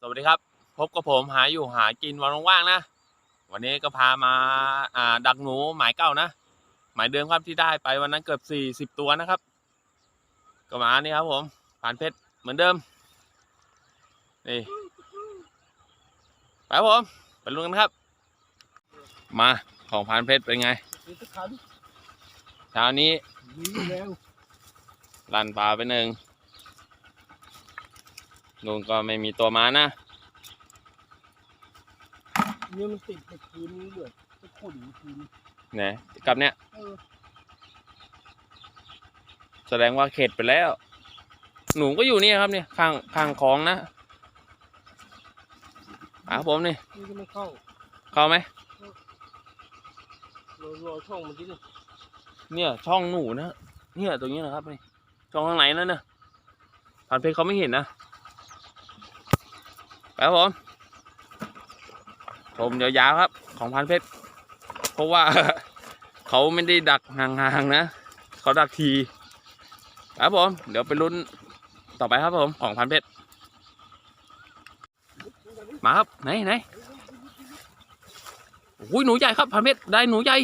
สวัสดีครับ พบกับผมหาอยู่หากินวันว่างๆนะ วันนี้ก็พามาอ่าดักหนูหมายเก่านะ หมายเดิมครับที่ได้ไปวันนั้นเกือบสี่สิบตัวนะครับ ก็มานี่ครับผมผ่านเพชรเหมือนเดิมนี่ไปครับผมไปลุ้นกันครับ มาของผ่านเพชรเป็นไงนี่ทุกคันเช้านี้วิ่งแล้วลันปลาไปหนึ่ง ลุงก็ไม่มีตัวมานะเนี่ยมันติดไปคืนเหลือไปขนคืนเนี่ยกับเนี้ยเออแสดงว่าเข็ดไปแล้ว หนูก็อยู่นี่ครับเนี่ยข้างข้างคลองนะอะครับผมนี่นี่ก็ไม่เข้าเข้าไหมรอรอช่องมันที่นี่เนี่ยช่องหนูนะเนี่ยตรงนี้นะครับนี่ช่องข้างไหนนั่นนะผ่านเพจเขาไม่เห็นนะไป ครับผมชมยาวๆครับ ของพันเพชร เพราะว่าเขาไม่ได้ดักห่างๆนะ เขาดักที ครับผม เดี๋ยวไปลุ้นต่อไปครับผมของพันเพชร มาครับ ไหนไหนโอ้ยหนูใหญ่ครับพันเพชรได้หนูใหญ่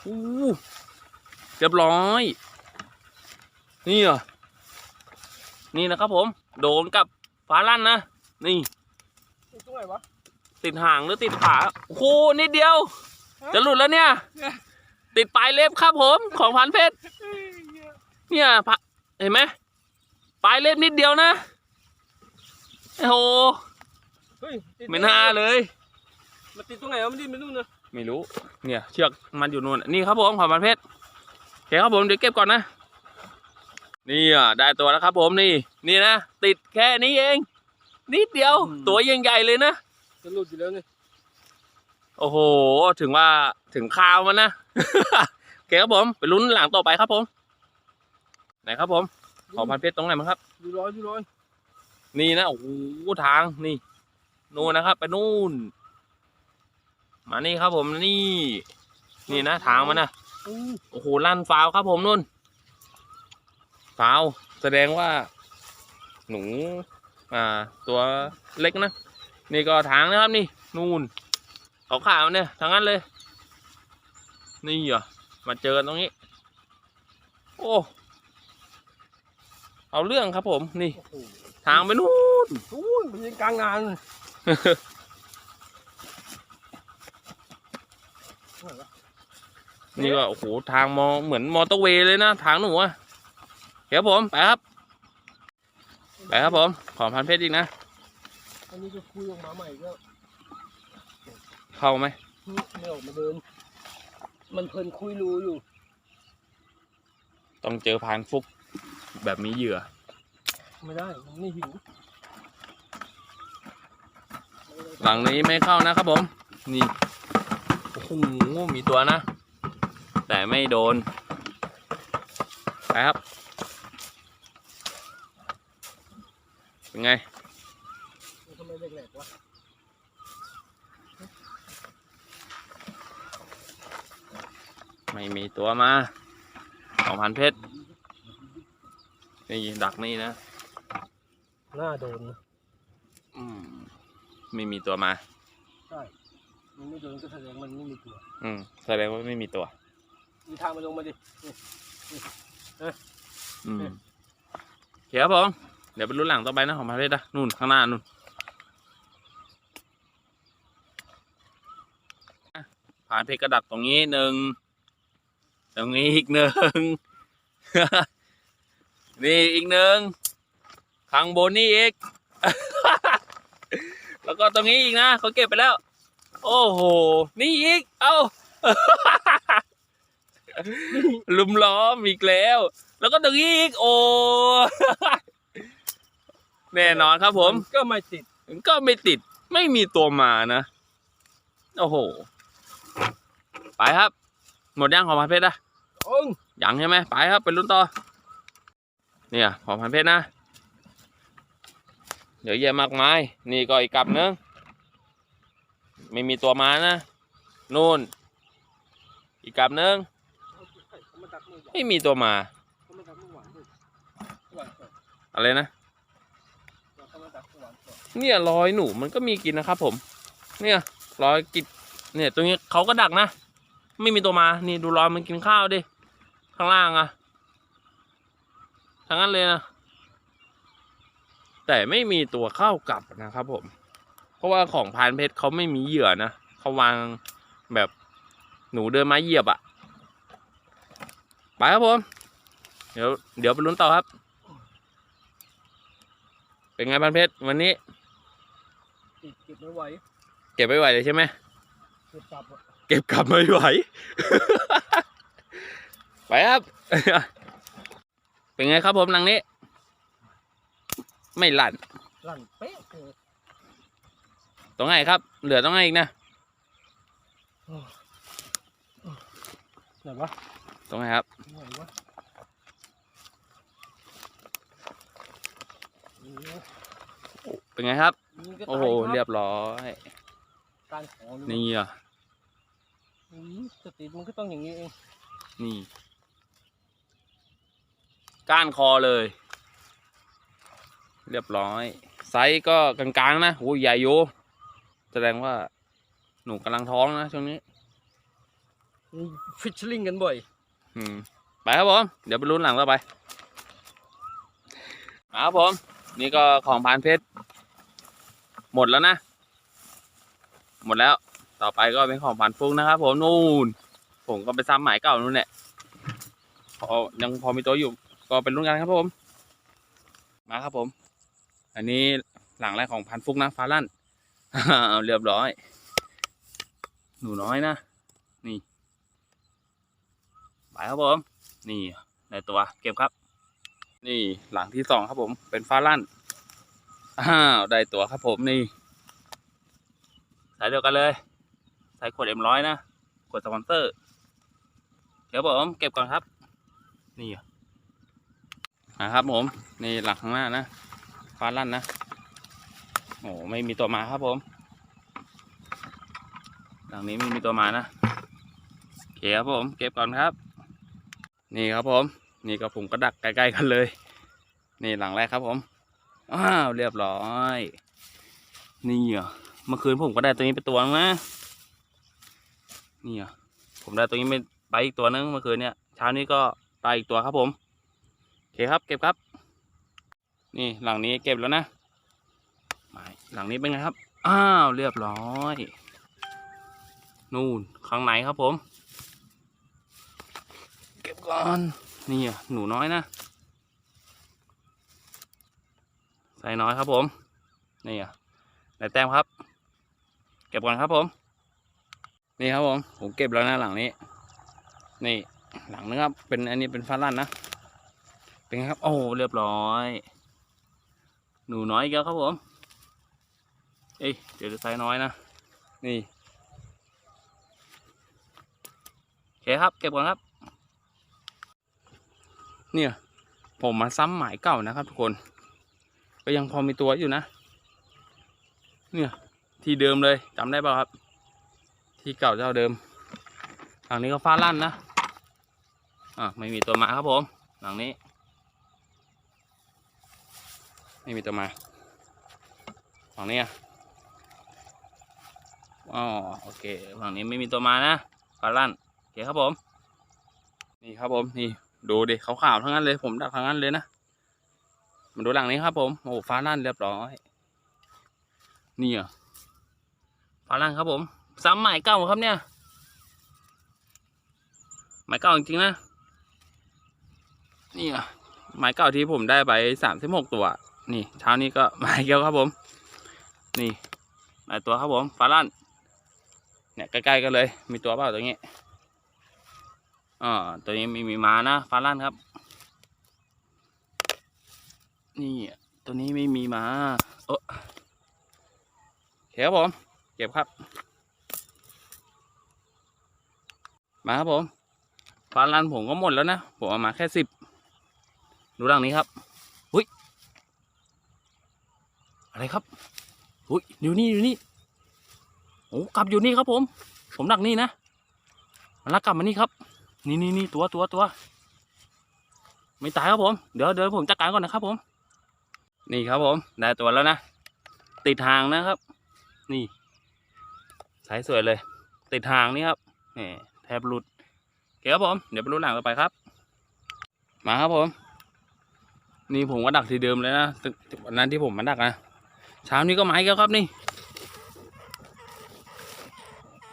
โอ้เรียบร้อย นี่เหรอนี่นะครับผม โดนกับ ฟ้าลั่นนะ นี่ ติดตรงไหนวะ ติดห่างหรือติดขาโอ้โหนิดเดียว จะหลุดแล้วเนี่ย ติดปลายเล็บครับผม ของพันเพชร เนี่ยพะเห็นไหมปลายเล็บนิดเดียวนะ โอ้โห เฮ้ยติดไม่น่าเลย มันติดตรงไหนวะมันดิ้นไปนู่นนะไม่รู้ เนี่ย เชือกมันอยู่นู่น นี่ครับผมของพันเพชรโอเคครับผมเดี๋ยวเก็บก่อนนะ นี่อะได้ตัวแล้วครับผมนี่ นี่นะ ติดแค่นี้เอง นิดเดียวตัวยังใหญ่เลยนะ จะหลุดอยู่แล้วนี่โอ้โห ถึงว่าถึงคราวมันนะ โอเคครับผม ไปลุ้นหลังต่อไปครับผม ไหนครับผม ของพันเพชรตรงไหนมั้งครับ ดูร้อยดูร้อยนี่นะ โอ้โห ทางนี่ นู่นนะครับ ไปนู่น มานี่ครับผมนี่ นี่นะ ทางมันนะ อู้โอ้โห ลั่นฟาวครับผมนู่น ฟาว แสดงว่าหนูอ่าตัวเล็กนะ นี่ก็ทางนะครับนี่ นู่นขาวขาวๆเนี่ยทางนั้นเลย นี่เหรอมาเจอกันตรงนี้ โอ้เอาเรื่องครับผมนี่โอ้โหทางไปนู่นอู้ยมันยังกลางงานเลยเท่าไหร่วะนี่ก็โอ้โหทางมอเหมือนมอเตอร์เวย์เลยนะ ทางหนูอะ เดี๋ยวผมไปครับไปครับผม ขอพันเพชรอีกนะ อันนี้ก็คุยออกมาใหม่ก็เข้าไหมไม่ออกมาเดิน มันเพลินคุยรูอยู่ ต้องเจอพานฟุกแบบมีเหยื่อ ไม่ได้มันไม่หิวหลังนี้ไม่เข้านะครับผม นี่โอ้โหมีตัวนะ แต่ไม่โดนไปครับ เป็นไงทำไมแหลกๆวะไม่มีตัวมาสองพันเพชรนี่ดักนี่นะหน้าโดนนะอืมไม่มีตัวมาใช่มันไม่โดนก็แสดงมันไม่มีตัว อืมแสดงว่าไม่มีตัว มีทางมาลงมาดิอืมโอเคครับผมเดี๋ยวไปรุ่นหลังต่อไปนะของพันเพชรนะนู่นข้างหน้านู่นผ่านเพชรกระดักตรงนี้หนึ่งตรงนี้อีกหนึ่งนี่อีกหนึ่งข้างบนนี่อีก แล้วก็ตรงนี้อีกนะเขาเก็บไปแล้ว โอ้โห นี่อีก เอ้าลุมล้อมอีกแล้ว แล้วก็ตรงนี้อีก โอ้ แน่นอนครับผม ก็ไม่ติด ก็ไม่ติดไม่มีตัวมานะ โอ้โห ไปครับ หมดย่างของพันเพชรนะโอ้งยังใช่ไหมไปครับไปลุ้นต่อ เนี่ยของพันเพชรนะเดี๋ยวแยะมากมาย นี่ก็อีกกลับนึงไม่มีตัวมานะ นู่น อีกกลับนึงเขามาดักมือหวานไม่มีตัวมาเขามาดักมือหวานด้วยหวานก่อนอะไรนะ เนี่ยรอยหนูมันก็มีกินนะครับผม เนี่ยรอยกินเนี่ยตรงนี้เขาก็ดักนะ ไม่มีตัวมา นี่ดูรอยมันกินข้าวดิ ข้างล่างอะทั้งนั้นเลยนะ แต่ไม่มีตัวเข้ากลับนะครับผม เพราะว่าของพานเพชรเขาไม่มีเหยื่อนะเขาวางแบบหนูเดินมาเหยียบอะไปครับผม เดี๋ยวเดี๋ยวไปลุ้นต่อครับ เป็นไงพานเพชรวันนี้ ติดเก็บไม่ไหวเก็บไม่ไหวเลยใช่ไหมเก็บกลับอะเก็บกลับไม่ไหว ไปครับ เป็นไงครับผมหลังนี้ ไม่ลั่นลั่นเป๊ะเลยตรงไหนครับ เหลือตรงไหนอีกนะไหนวะตรงไหนครับไหนวะโอ้โหเป็นไงครับ นี่ก็โอ้โหตายคเรีรัยบร้อย การขอเลยนี่อะอืมสติมันก็ต้องอย่างนี้เองนี่ ก้านคอเลย เรียบร้อย ไซส์ก็กลางๆนะโอ้ยใหญ่โยแสดงว่าหนูกำลังท้องนะช่วงนี้ ฟิชชิ่งกันบ่อย อืม ไปครับผม เดี๋ยวไปลุ้นหลังต่อไปมาครับผม นี่ก็ของพานเพชร หมดแล้วนะ หมดแล้ว ต่อไปก็เป็นของพานฟุกนะครับ ผมนู่น ผมก็ไปซ้ำหมายเก่านู่นแหละพอยังพอมีตัวอยู่ ก็เป็นรุ่นกันครับผม มาครับผม อันนี้หลังแรกของพันฟุกนะฟ้าลั่นเอาเรียบร้อย หนูน้อยนะ นี่ไปครับผม นี่ได้ตัวเก็บครับ นี่หลังที่สองครับผม เป็นฟ้าลั่น อ้าวได้ตัวครับผมนี่สายเดียวกันเลยสายขวดเอ็มร้อยนะขวดสปอนเซอร์ เดี๋ยวผมเก็บก่อนครับ นี่นะครับผมนี่หลังข้างหน้านะฟ้าลั่นนะโอ้ไม่มีตัวมาครับผม หลังนี้ไม่มีตัวมานะโอเคครับผม เก็บก่อนครับ นี่ครับผม นี่ก็ผมก็ดักใกล้ๆกันเลย นี่หลังแรกครับผม อ้าวเรียบร้อย นี่อะเมื่อคืนผมก็ได้ตัวนี้ไปตัวนึงนะนี่อะผมได้ตัวนี้ไปอีกตัวนึงเมื่อคืนเนี่ยเช้านี้ก็ไปอีกตัวครับผมโอเคครับ เก็บครับ นี่หลังนี้เก็บแล้วนะหมายหลังนี้เป็นไงครับ อ้าวเรียบร้อย นู่นข้างในครับผม เก็บก่อน นี่อะหนูน้อยนะ ใส่น้อยครับผม นี่อะได้แต้มครับ เก็บก่อนครับผม นี่ครับผม ผมเก็บแล้วนะหลังนี้ นี่หลังนึงครับ เป็นอันนี้เป็นฟ้าลั่นนะ เป็นไงครับ โอ้เรียบร้อย หนูน้อยอีกแล้วครับผม เอ้ยเดี๋ยวจะใส่น้อยนะ นี่โอเคครับ เก็บก่อนครับ เนี่ย ผมมาซ้ำหมายเก่านะครับทุกคน ก็ยังพอมีตัวอยู่นะ เนี่ยที่เดิมเลยจำได้ป่าครับ ที่เก่าเจ้าเดิม หลังนี้ก็ฟ้าลั่นนะอะไม่มีตัวมาครับผม หลังนี้ ไม่มีตัวมาหลังนี้อะอ๋อโอเคหลังนี้ไม่มีตัวมานะฟ้าลั่นโอเคครับผม นี่ครับผมนี่ดูดิขาวๆทั้งนั้นเลยผมดักทั้งนั้นเลยนะ มาดูหลังนี้ครับ ผมโอ้ฟ้าลั่นเรียบร้อยนี่อะฟ้าลั่นครับ ผมซ้ำใหมายเก่าครับเนี่ยหมายเก่าจริงๆนะ นี่อะหมายเก่าที่ผมได้ไปสามสิบหกตัว นี่เช้านี้ก็หมายเกี่ยวครับผม นี่หลายตัวครับผมฟ้าลั่นเนี่ยใกล้ๆกันเลย มีตัวเปล่าตัวนี้อ๋อตัวนี้มีมีมานะฟ้าลั่นครับ นี่ตัวนี้ไม่มีมาโอ้โอเคครับผม เก็บครับ มาครับผมฟ้าลั่นผมก็หมดแล้วนะ ผมเอามาแค่สิบดูดังนี้ครับหุ้ย อะไรครับหุ้ยอยู่นี่อยู่นี่โอ้กลับอยู่นี่ครับผม ผมดักนี่นะมันลักกลับมานี่ครับ นี่นี่นี่ตัวตัวตัวไม่ตายครับผม เดี๋ยวเดี๋ยวผมจัดการก่อนนะครับผม นี่ครับผมได้ตัวแล้วนะ ติดทางนะครับ นี่สายสวยเลย ติดทางนี่ครับแหมแทบหลุดโอเคครับผม เดี๋ยวไปรู้หลังต่อไปครับ มาครับผม นี่ผมก็ดักทีเดิมเลยนะตึกวันนั้นที่ผมมาดักนะเช้านี้ก็ไม้แก้วครับนี่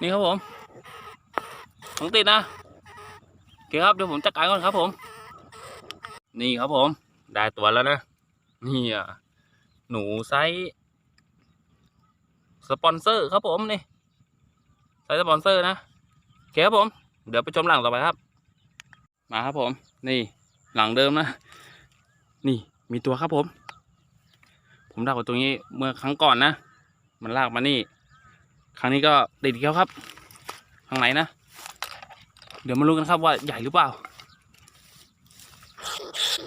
นี่ครับผมของติดนะโอเคครับเดี๋ยวผมจัดการก่อนครับผม นี่ครับผม ได้ตัวแล้วนะ นี่อะหนูไซส์สปอนเซอร์ครับผมนี่ไซส์สปอนเซอร์นะโอเคครับผม เดี๋ยวไปชมหลังต่อไปครับ มาครับผม นี่หลังเดิมนะ นี่มีตัวครับผม ผมดักไว้ตรงนี้เมื่อครั้งก่อนนะ มันลากมานี่ ครั้งนี้ก็ติดอีกแล้วครับข้างไหนนะ เดี๋ยวมาลุ้นกันครับว่าใหญ่หรือเปล่า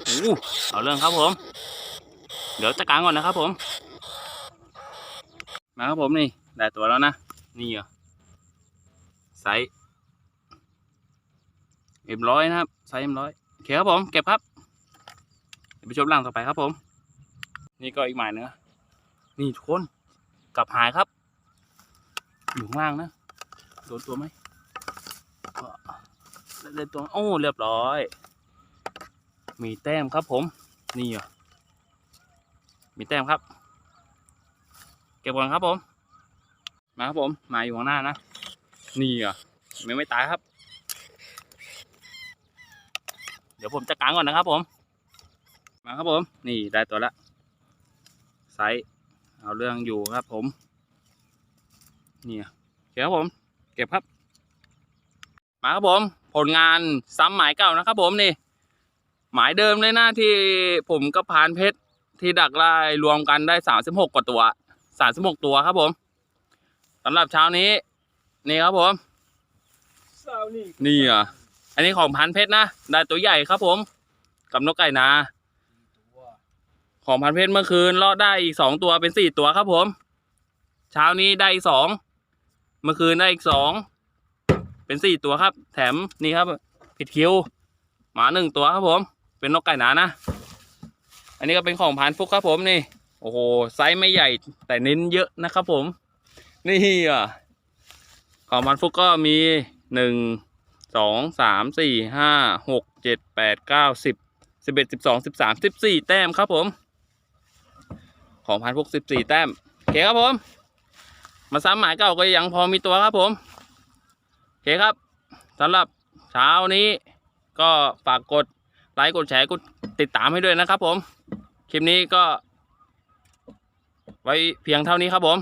โอ้เอาเรื่องครับผม เดี๋ยวจัการก่อนนะครับผม มาครับผมนี่ได้ตัวแล้วนะ นี่เหรอไซส์เอ็มร้อยนะครับไซส์เอ็มร้อยโอเคครับผม เก็บครับเดี๋ยวไปชมหลังต่อไปครับผม นี่ก็อีกหมายหนึงนะนี่ทุกคนกลับหายครับ อยู่ข้างล่างนะโดนตัวไหมก็ได้ตัวโอ้เรียบร้อย มีแต้มครับผม นี่เหรอ มีแต้มครับ เก็บก่อนครับผม มาครับผม มาอยู่ข้างหน้านะ นี่เหรอไม่ไม่ตายครับ เดี๋ยวผมจะกางก่อนนะครับผม มาครับผม นี่ได้ตัวละไซส์เอาเรื่องอยู่ครับผม นี่โอเคครับผม เก็บครับ มาครับผม ผลงานซ้ำหมายเก่านะครับผมนี่ หมายเดิมเลยนะที่ผมกับพานเพชร ที่ดักไล่รวมกันได้สามสิบหกกว่าตัวสามสิบหกตัวครับผมสำหรับเช้านี้ นี่ครับผม นี่อะอันนี้ของพันเพชรนะ ได้ตัวใหญ่ครับผม กับนกไก่นา ของพันเพชรเมื่อคืนรอดได้อีกสองตัวเป็นสี่ตัวครับผม เช้านี้ได้อีกสอง เมื่อคืนได้อีกสอง เป็นสี่ตัวครับ แถมนี่ครับ ผิดคิว หมาหนึ่งตัวครับผม เป็นนกไก่นานะ อันนี้ก็เป็นของพันฟุกครับผมนี่ โอ้โหไซส์ไม่ใหญ่แต่เน้นเยอะนะครับผม นี่อะของพันฟุกก็มีหนึ่งสองสามสี่ห้าหกเจ็ดแปดเก้าสิบสิบเอ็ดสิบสองสิบสามสิบสี่แต้มครับผม ของพันพวกสิบสี่แต้มโอเคครับผม มาซ้ำหมายเก่าก็ยังพอมีตัวครับผมโอเคครับสำหรับเช้านี้ก็ฝากกดไลค์กดแชร์กดติดตามให้ด้วยนะครับผม คลิปนี้ก็ ไว้เพียงเท่านี้ครับผม